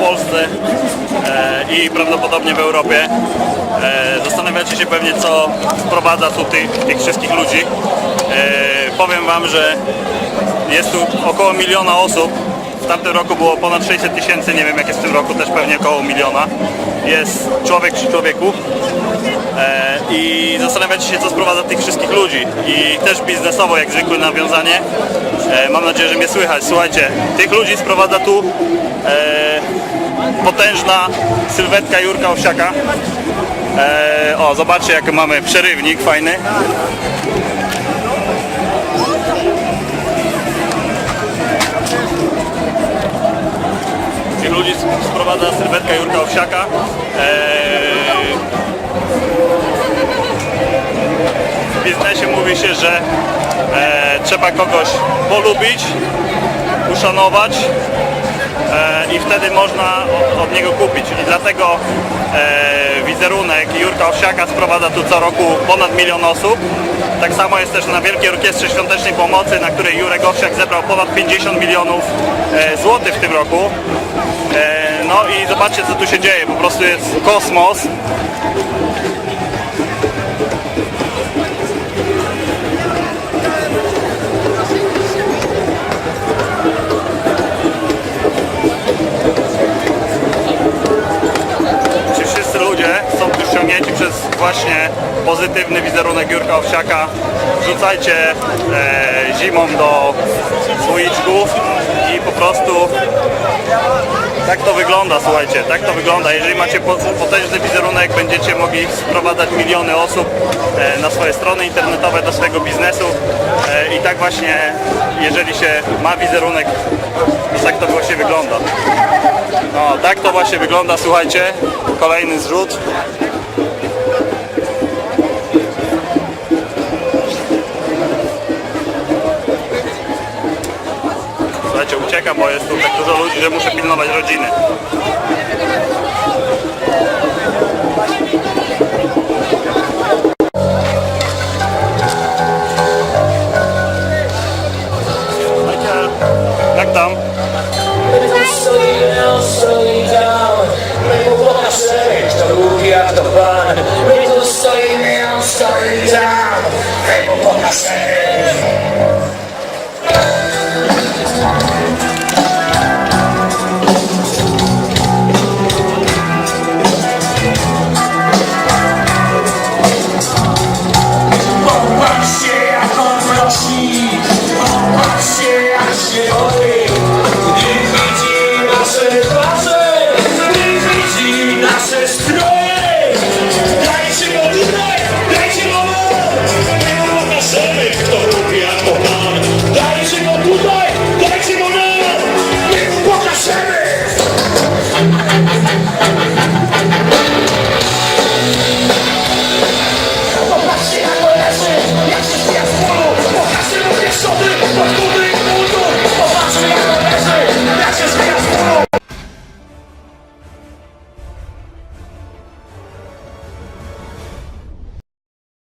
Polsce e, i prawdopodobnie w Europie. E, Zastanawiacie się pewnie, co sprowadza tu tych, tych wszystkich ludzi. E, Powiem Wam, że jest tu około miliona osób. W tamtym roku było ponad 600 tysięcy, nie wiem jak jest w tym roku, też pewnie około miliona. Jest człowiek przy człowieku. E, I zastanawiacie się, co sprowadza tych wszystkich ludzi. I też biznesowo, jak zwykle nawiązanie. E, Mam nadzieję, że mnie słychać. Słuchajcie, tych ludzi sprowadza tu e, potężna sylwetka Jurka Owsiaka. O, zobaczcie, jak mamy przerywnik fajny. Sprowadza sylwetka Jurka Owsiaka. Eee, w biznesie mówi się, że e, trzeba kogoś polubić, uszanować e, i wtedy można od, niego kupić. I dlatego wizerunek Jurka Owsiaka sprowadza tu co roku ponad milion osób. Tak samo jest też na Wielkiej Orkiestrze Świątecznej Pomocy, na której Jurek Owsiak zebrał ponad 50 milionów złotych w tym roku. E, no i zobaczcie co tu się dzieje, po prostu jest kosmos. Ci wszyscy ludzie są tu ściągnięci przez właśnie pozytywny wizerunek Jurka Owsiaka. Wrzucajcie e, zimą do słoiczków i po prostu tak to wygląda, słuchajcie, tak to wygląda. Jeżeli macie po- potężny wizerunek, będziecie mogli sprowadzać miliony osób e, na swoje strony internetowe, do swojego biznesu e, i tak właśnie, jeżeli się ma wizerunek, to tak to właśnie wygląda. No, tak to właśnie wygląda, słuchajcie. Kolejny zrzut. Jest tu tak dużo ludzi, że muszę pilnować rodziny. Jak tam? Down, slow down. People wanna